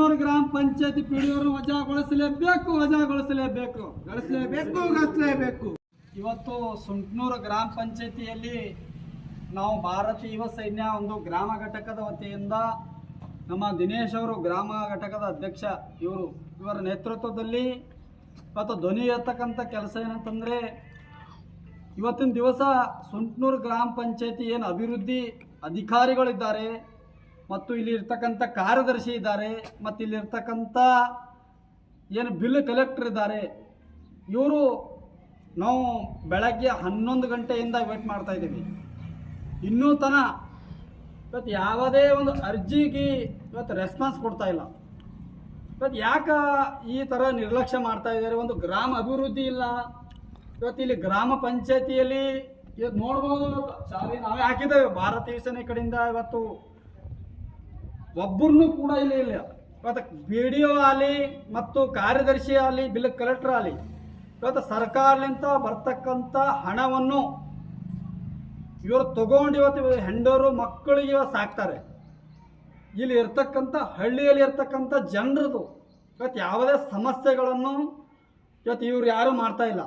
ಸುಂಟ್ನೂರು ಗ್ರಾಮ ಪಂಚಾಯತಿ ಪಿಡಿಯವರು ವಜಾಗೊಳಿಸಲೇಬೇಕು ವಜಾಗೊಳಿಸಲೇಬೇಕು. ಗಳಿಸಲೇಬೇಕು ಗಳಿಸಲೇಬೇಕು. ಇವತ್ತು ಸುಂಟ್ನೂರು ಗ್ರಾಮ ಪಂಚಾಯತಿಯಲ್ಲಿ ನಾವು ಭಾರತೀಯ ಸೈನ್ಯ ಒಂದು ಗ್ರಾಮ ಘಟಕದ ವತಿಯಿಂದ ನಮ್ಮ ದಿನೇಶ್ ಅವರು ಗ್ರಾಮ ಘಟಕದ ಅಧ್ಯಕ್ಷ, ಇವರು ಇವರ ನೇತೃತ್ವದಲ್ಲಿ ಮತ್ತು ಧ್ವನಿ ಎತ್ತಕ್ಕಂಥ ಕೆಲಸ ಏನಂತಂದರೆ, ಇವತ್ತಿನ ದಿವಸ ಸುಂಟ್ನೂರು ಗ್ರಾಮ ಪಂಚಾಯತಿ ಏನು ಅಭಿವೃದ್ಧಿ ಅಧಿಕಾರಿಗಳಿದ್ದಾರೆ ಮತ್ತು ಇಲ್ಲಿ ಇರ್ತಕ್ಕಂಥ ಕಾರ್ಯದರ್ಶಿ ಇದ್ದಾರೆ, ಮತ್ತು ಇಲ್ಲಿರ್ತಕ್ಕಂಥ ಏನು ಬಿಲ್ ಕಲೆಕ್ಟರ್ ಇದ್ದಾರೆ, ಇವರು ನಾವು ಬೆಳಗ್ಗೆ ಹನ್ನೊಂದು ಗಂಟೆಯಿಂದ ವೇಟ್ ಮಾಡ್ತಾ ಇದ್ದೀವಿ. ಇನ್ನೂ ತನ ಇವತ್ತು ಯಾವುದೇ ಒಂದು ಅರ್ಜಿಗೆ ಇವತ್ತು ರೆಸ್ಪಾನ್ಸ್ ಕೊಡ್ತಾ ಇಲ್ಲ. ಇವತ್ತು ಯಾಕೆ ಈ ಥರ ನಿರ್ಲಕ್ಷ್ಯ ಮಾಡ್ತಾ ಇದ್ದಾರೆ? ಒಂದು ಗ್ರಾಮ ಅಭಿವೃದ್ಧಿ ಇಲ್ಲ. ಇವತ್ತು ಇಲ್ಲಿ ಗ್ರಾಮ ಪಂಚಾಯತಿಯಲ್ಲಿ ಇವತ್ತು ನೋಡ್ಬೋದು, ನಾವೇ ಹಾಕಿದ್ದೇವೆ. ಭಾರತೀಯ ಸೇನೆ ಕಡೆಯಿಂದ ಇವತ್ತು ಒಬ್ಬರನ್ನೂ ಕೂಡ ಇಲ್ಲಿ ಇಲ್ಲ. ಇವತ್ತು ಬಿ ಡಿ ಒ ಆಗಲಿ ಮತ್ತು ಕಾರ್ಯದರ್ಶಿ ಆಗಲಿ ಬಿಲ್ ಕಲೆಕ್ಟರ್ ಆಗಲಿ ಇವತ್ತು ಸರ್ಕಾರಲಿಂದ ಬರ್ತಕ್ಕಂಥ ಹಣವನ್ನು ಇವರು ತಗೊಂಡು ಇವತ್ತು ಹೆಂಡರು ಮಕ್ಕಳಿಗೆ ಇವತ್ತು ಸಾಕ್ತಾರೆ. ಇಲ್ಲಿ ಇರ್ತಕ್ಕಂಥ ಹಳ್ಳಿಯಲ್ಲಿ ಇರ್ತಕ್ಕಂಥ ಜನರದು ಇವತ್ತು ಯಾವುದೇ ಸಮಸ್ಯೆಗಳನ್ನು ಇವತ್ತು ಇವ್ರು ಯಾರೂ ಮಾಡ್ತಾ ಇಲ್ಲ.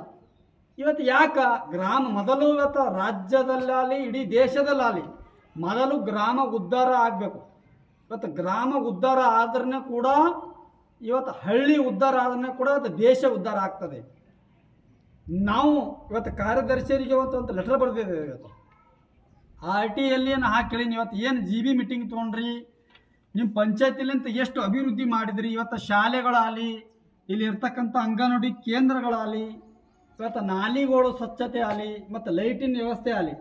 ಇವತ್ತು ಯಾಕ? ಗ್ರಾಮ ಮೊದಲು ಇವತ್ತು ರಾಜ್ಯದಲ್ಲಾಗಲಿ, ಇಡೀ ದೇಶದಲ್ಲಾಗಲಿ ಮೊದಲು ಗ್ರಾಮ ಉದ್ಧಾರ ಆಗಬೇಕು. ಇವತ್ತು ಗ್ರಾಮ ಉದ್ಧಾರ ಆದ್ರೆ ಕೂಡ ಇವತ್ತು ಹಳ್ಳಿ ಉದ್ಧಾರ ಆದ್ರೆ ಕೂಡ ಇವತ್ತು ದೇಶ ಉದ್ಧಾರ ಆಗ್ತದೆ. ನಾವು ಇವತ್ತು ಕಾರ್ಯದರ್ಶಿಯರಿಗೆ ಇವತ್ತು ಒಂದು ಲೆಟರ್ ಬರೆದಿದ್ದೇವೆ ಇವತ್ತು. ಆರ್ ಟಿ ಏನು ಹಾಕಿ ಇವತ್ತು ಏನು ಜಿ ಬಿ ಮೀಟಿಂಗ್ ತೊಗೊಂಡ್ರಿ ನಿಮ್ಮ ಪಂಚಾಯತಿಲಿಂತ ಎಷ್ಟು ಅಭಿವೃದ್ಧಿ ಮಾಡಿದ್ರಿ, ಇವತ್ತು ಶಾಲೆಗಳಾಗಲಿ, ಇಲ್ಲಿ ಇರ್ತಕ್ಕಂಥ ಅಂಗನವಾಡಿ ಕೇಂದ್ರಗಳಾಗಲಿ, ಇವತ್ತು ನಾಲಿಗಳು ಸ್ವಚ್ಛತೆ ಆಗಲಿ, ಮತ್ತು ಲೈಟಿನ ವ್ಯವಸ್ಥೆ ಆಗಲಿ.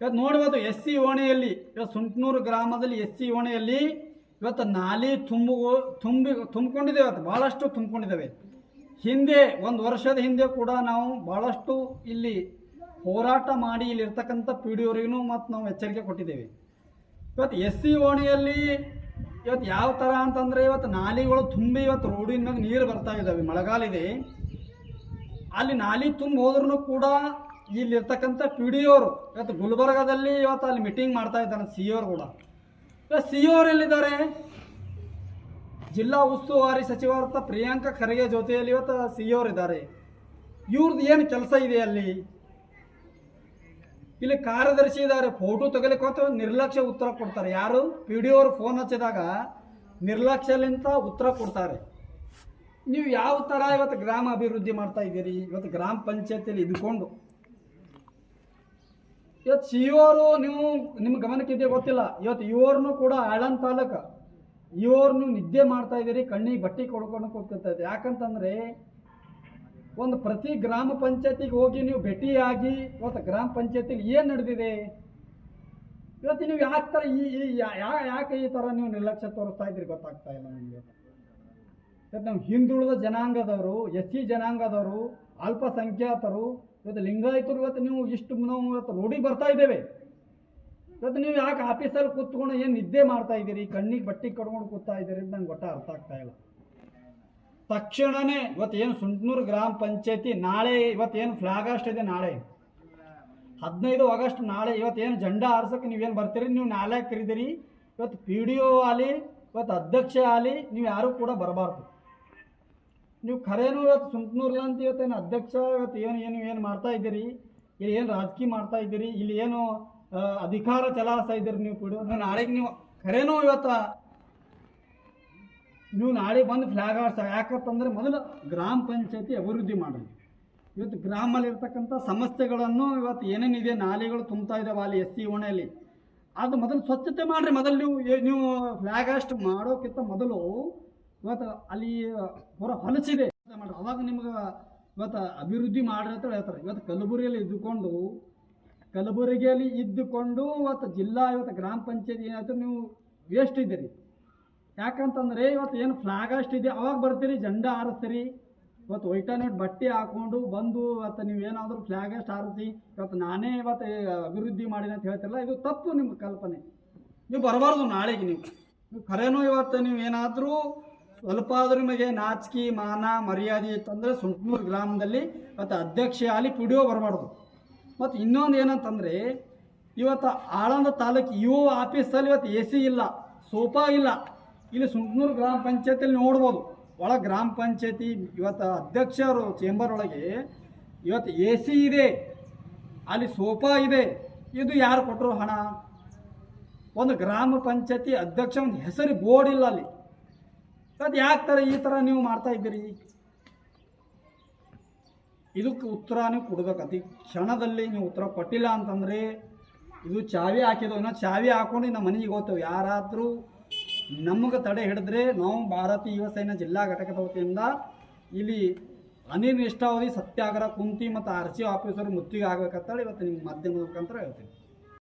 ಇವತ್ತು ನೋಡ್ಬೋದು ಎಸ್ ಸಿ ಓಣೆಯಲ್ಲಿ ಇವತ್ತು ಸುಂಟ್ನೂರು ಗ್ರಾಮದಲ್ಲಿ ಎಸ್ ಸಿ ಓಣೆಯಲ್ಲಿ ಇವತ್ತು ನಾಲಿ ತುಂಬು, ತುಂಬಿ, ತುಂಬಿಕೊಂಡಿದೆ, ಇವತ್ತು ಭಾಳಷ್ಟು ತುಂಬಿಕೊಂಡಿದ್ದಾವೆ. ಹಿಂದೆ, ಒಂದು ವರ್ಷದ ಹಿಂದೆ ಕೂಡ ನಾವು ಭಾಳಷ್ಟು ಇಲ್ಲಿ ಹೋರಾಟ ಮಾಡಿ ಇಲ್ಲಿರ್ತಕ್ಕಂಥ ಪಿ ಡಿ ಅವರಿಗೂ ಮತ್ತು ನಾವು ಎಚ್ಚರಿಕೆ ಕೊಟ್ಟಿದ್ದೇವೆ. ಇವತ್ತು ಎಸ್ ಸಿ ಓಣಿಯಲ್ಲಿ ಇವತ್ತು ಯಾವ ಥರ ಅಂತಂದರೆ ಇವತ್ತು ನಾಲಿಗಳು ತುಂಬಿ ಇವತ್ತು ರೋಡಿನ ನೀರು ಬರ್ತಾ ಇದ್ದಾವೆ, ಮಳೆಗಾಲ ಇದೆ. ಅಲ್ಲಿ ನಾಲಿ ತುಂಬ ಹೋದ್ರೂ ಕೂಡ ಇಲ್ಲಿರ್ತಕ್ಕಂಥ ಪಿ ಡಿ ಅವರು ಇವತ್ತು ಗುಲ್ಬರ್ಗಾದಲ್ಲಿ ಇವತ್ತು ಅಲ್ಲಿ ಮೀಟಿಂಗ್ ಮಾಡ್ತಾ ಇದ್ದಾರೆ ಸಿ ಅವರು ಕೂಡ. ಇವತ್ತು ಸಿ ಅವರು ಎಲ್ಲಿದ್ದಾರೆ? ಜಿಲ್ಲಾ ಉಸ್ತುವಾರಿ ಸಚಿವರಂತ ಪ್ರಿಯಾಂಕ ಖರ್ಗೆ ಜೊತೆಯಲ್ಲಿ ಇವತ್ತು ಸಿ ಅವ್ರು ಇದ್ದಾರೆ. ಇವ್ರದ್ದು ಏನು ಕೆಲಸ ಇದೆ ಅಲ್ಲಿ? ಇಲ್ಲಿ ಕಾರ್ಯದರ್ಶಿ ಇದ್ದಾರೆ ಫೋಟೋ ತೆಗಲಿಕ್ಕೆ ನಿರ್ಲಕ್ಷ್ಯ ಉತ್ತರ ಕೊಡ್ತಾರೆ. ಯಾರು? ಪಿ ಡಿ ಅವರು ಫೋನ್ ಹಚ್ಚಿದಾಗ ನಿರ್ಲಕ್ಷ್ಯಲಿಂತ ಉತ್ತರ ಕೊಡ್ತಾರೆ. ನೀವು ಯಾವ ಥರ ಇವತ್ತು ಗ್ರಾಮ ಅಭಿವೃದ್ಧಿ ಮಾಡ್ತಾ ಇದ್ದೀರಿ? ಇವತ್ತು ಗ್ರಾಮ ಪಂಚಾಯತಿಯಲ್ಲಿ ಇದ್ಕೊಂಡು ಇವತ್ತು ಓರು ನೀವು, ನಿಮ್ಮ ಗಮನಕ್ಕೆ ಇದೆ ಗೊತ್ತಿಲ್ಲ. ಇವತ್ತು ಇವ್ರನ್ನೂ ಕೂಡ ಆಳನ್ ತಾಲೂಕು ಇವ್ರು ನೀವು ನಿದ್ದೆ ಮಾಡ್ತಾ ಇದ್ದೀರಿ, ಕಣ್ಣಿಗೆ ಬಟ್ಟೆ ಕೊಡ್ಕೊಂಡು ಕೂತ್ಕೊತಾ ಇದೆ ಯಾಕಂತಂದ್ರೆ, ಒಂದು ಪ್ರತಿ ಗ್ರಾಮ ಪಂಚಾಯತಿಗೆ ಹೋಗಿ ನೀವು ಭೇಟಿಯಾಗಿ, ಇವತ್ತು ಗ್ರಾಮ ಪಂಚಾಯತಿಲಿ ಏನು ನಡೆದಿದೆ? ಇವತ್ತು ನೀವು ಯಾಕೆ ಥರ ಈ ಯಾಕೆ ಈ ಥರ ನೀವು ನಿರ್ಲಕ್ಷ್ಯ ತೋರಿಸ್ತಾ ಇದ್ದೀರಿ ಗೊತ್ತಾಗ್ತಾ ಇಲ್ಲ ನಿಮಗೆ. ಇವತ್ತು ನಮ್ಮ ಹಿಂದುಳಿದ ಜನಾಂಗದವರು, ಎಸ್ ಸಿ ಜನಾಂಗದವರು, ಅಲ್ಪಸಂಖ್ಯಾತರು ಇವತ್ತು ಲಿಂಗಾಯತರು ಇವತ್ತು ನೀವು ಇಷ್ಟು ನಾವು ಇವತ್ತು ರೋಡಿಗೆ ಬರ್ತಾ ಇದ್ದೇವೆ. ಇವತ್ತು ನೀವು ಯಾಕೆ ಆಫೀಸಲ್ಲಿ ಕೂತ್ಕೊಂಡು ಏನು ನಿದ್ದೆ ಮಾಡ್ತಾ ಇದ್ದೀರಿ? ಕಣ್ಣಿಗೆ ಬಟ್ಟಿ ಕಟ್ಕೊಂಡು ಕೂತಾ ಇದ್ದೀರಿ ಅಂತ ನಂಗೆ ಒಟ್ಟ ಅರ್ಥ ಆಗ್ತಾ ಇಲ್ಲ. ತಕ್ಷಣನೇ ಇವತ್ತು ಏನು ಸುಂಟ್ನೂರು ಗ್ರಾಮ ಪಂಚಾಯತಿ ನಾಳೆ ಇವತ್ತೇನು ಫ್ಲಾಗ್ ಆಸ್ಟ್ ಇದೆ ನಾಳೆ. ಹದಿನೈದು ಆಗಸ್ಟ್ ನಾಳೆ ಇವತ್ತೇನು ಜೆಂಡಾ ನೀವು ನೀವೇನು ಬರ್ತೀರಿ? ನೀವು ನಾಳೆ ಕರಿದಿರಿ ಇವತ್ತು ಪಿ ಡಿ ಒ ಆಗಲಿ ಇವತ್ತು ಅಧ್ಯಕ್ಷ ಆಗಲಿ ನೀವು ಯಾರೂ ಕೂಡ ಬರಬಾರ್ದು. ನೀವು ಖರೇನು ಇವತ್ತು ಸುಂಕನೂರ್ಲ ಅಂತ ಇವತ್ತೇನು ಅಧ್ಯಕ್ಷ ಇವತ್ತು ಏನು ಏನು ಏನು ಮಾಡ್ತಾ ಇದ್ದೀರಿ? ಇಲ್ಲಿ ಏನು ರಾಜಕೀಯ ಮಾಡ್ತಾ ಇದ್ದೀರಿ? ಇಲ್ಲಿ ಏನು ಅಧಿಕಾರ ಚಲಾಯಿಸ್ತಾ ಇದ್ದೀರಿ ನೀವು ಕೂಡ? ನಾಳೆಗೆ ನೀವು ಖರೇನು ಇವತ್ತು ನೀವು ನಾಳೆ ಬಂದು ಫ್ಲಾಗ್ ಆಡ್ಸ ಯಾಕಂತಂದ್ರೆ ಮೊದಲು ಗ್ರಾಮ ಪಂಚಾಯತಿ ಅಭಿವೃದ್ಧಿ ಮಾಡಿ ಇವತ್ತು ಗ್ರಾಮಲ್ಲಿರ್ತಕ್ಕಂಥ ಸಮಸ್ಯೆಗಳನ್ನು ಇವತ್ತು ಏನೇನಿದೆ ನಾಲೆಗಳು ತುಂಬ್ತಾ ಇದ್ದಾವೆ ಅಲ್ಲಿ ಎಸ್ ಸಿ ಓಣೆಯಲ್ಲಿ. ಅದು ಮೊದಲು ಸ್ವಚ್ಛತೆ ಮಾಡಿರಿ. ಮೊದಲು ನೀವು ನೀವು ಫ್ಲಾಗ್ ಆಸ್ಟ್ ಮಾಡೋಕ್ಕಿಂತ ಮೊದಲು ಇವತ್ತು ಅಲ್ಲಿ ಹೊರ ಹೊಲಸಿದೆ. ಮಾಡ್ರಿ. ಅವಾಗ ನಿಮ್ಗೆ ಇವತ್ತು ಅಭಿವೃದ್ಧಿ ಮಾಡ್ರಿ ಅಂತ ಹೇಳ್ತಾರೆ. ಇವತ್ತು ಕಲಬುರಗಿಯಲ್ಲಿ ಇದ್ದುಕೊಂಡು ಕಲಬುರಗಿಯಲ್ಲಿ ಇದ್ದುಕೊಂಡು ಇವತ್ತು ಜಿಲ್ಲಾ, ಇವತ್ತು ಗ್ರಾಮ ಪಂಚಾಯತಿ ಏನಾಯ್ತು, ನೀವು ವೇಸ್ಟ್ ಇದ್ದೀರಿ. ಯಾಕಂತಂದ್ರೆ ಇವತ್ತು ಏನು ಫ್ಲಾಗ್ ಇದೆ. ಅವಾಗ ಬರ್ತೀರಿ, ಜಂಡ ಹಾರಿಸ್ತೀರಿ. ಇವತ್ತು ವೈಟಾನೆಟ್ ಬಟ್ಟೆ ಹಾಕೊಂಡು ಬಂದು ಇವತ್ತು ನೀವೇನಾದರೂ ಅಷ್ಟು ಹಾರಿಸಿ, ಇವತ್ತು ನಾನೇ ಇವತ್ತು ಅಭಿವೃದ್ಧಿ ಮಾಡಿದೆ ಅಂತ ಹೇಳ್ತಿರಲ್ಲ, ಇದು ತಪ್ಪು ನಿಮ್ಮ ಕಲ್ಪನೆ. ನೀವು ಬರಬಾರ್ದು ನಾಳೆಗೆ ನೀವು. ನೀವು ಖರೇನೂ ಇವತ್ತು ನೀವು ಏನಾದರೂ ಸ್ವಲ್ಪ ಆದ್ರೂ ನಿಮಗೆ ನಾಚಿಕೆ, ಮಾನ, ಮರ್ಯಾದೆ ಇತ್ತಂದರೆ ಸುಂಟ್ನೂರು ಗ್ರಾಮದಲ್ಲಿ ಇವತ್ತು ಅಧ್ಯಕ್ಷ ಅಲ್ಲಿ ಪಿ ಡಿ ಒ ಬರಬಾರ್ದು ಮತ್ತು ಇನ್ನೊಂದು ಏನಂತಂದರೆ, ಇವತ್ತು ಆಳಂದ ತಾಲೂಕು ಯು ಆಫೀಸಲ್ಲಿ ಇವತ್ತು ಎ ಸಿ ಇಲ್ಲ, ಸೋಫಾ ಇಲ್ಲ. ಇಲ್ಲಿ ಸುಂಕನೂರು ಗ್ರಾಮ ಪಂಚಾಯತಿಯಲ್ಲಿ ನೋಡ್ಬೋದು. ಒಳ ಗ್ರಾಮ ಪಂಚಾಯತಿ ಇವತ್ತು ಅಧ್ಯಕ್ಷರು ಚೇಂಬರ್ ಒಳಗೆ ಇವತ್ತು ಎ ಸಿ ಇದೆ, ಅಲ್ಲಿ ಸೋಫಾ ಇದೆ, ಇದು ಯಾರು ಕೊಟ್ಟರು ಹಣ? ಒಂದು ಗ್ರಾಮ ಪಂಚಾಯತಿ ಅಧ್ಯಕ್ಷ ಒಂದು ಹೆಸರು ಬೋರ್ಡ್ ಇಲ್ಲ ಅಲ್ಲಿ. ಅದು ಯಾಕೆ ಥರ ಈ ಥರ ನೀವು ಮಾಡ್ತಾ ಇದ್ದೀರಿ? ಇದಕ್ಕೆ ಉತ್ತರ ನೀವು ಕೊಡ್ಬೇಕು. ಅತಿ ಕ್ಷಣದಲ್ಲಿ ನೀವು ಉತ್ತರ ಕೊಟ್ಟಿಲ್ಲ ಅಂತಂದರೆ ಇದು ಚಾವಿ ಹಾಕಿದವು ನಾವು ಚಾವಿ ಹಾಕೊಂಡು ನಮ್ಮ ಮನೆಗೆ ಹೋಗ್ತೇವೆ. ಯಾರಾದರೂ ನಮಗೆ ತಡೆ ಹಿಡಿದ್ರೆ ನಾವು ಭಾರತೀಯ ಯುವ ಸೇನಾ ಜಿಲ್ಲಾ ಘಟಕದ ವತಿಯಿಂದ ಇಲ್ಲಿ ಅನಿರ್ನಿಷ್ಠಾವಧಿ ಸತ್ಯಾಗ್ರಹ ಕುಂತಿ ಮತ್ತು ಆರ್ ಸಿ ಆಫೀಸರ್ ಮುತ್ತಿಗೆ ಆಗ್ಬೇಕಂತೇಳಿ ಇವತ್ತು ನಿಮ್ಮ ಮಾಧ್ಯಮದ ಮುಖಾಂತರ ಹೇಳ್ತೀನಿ.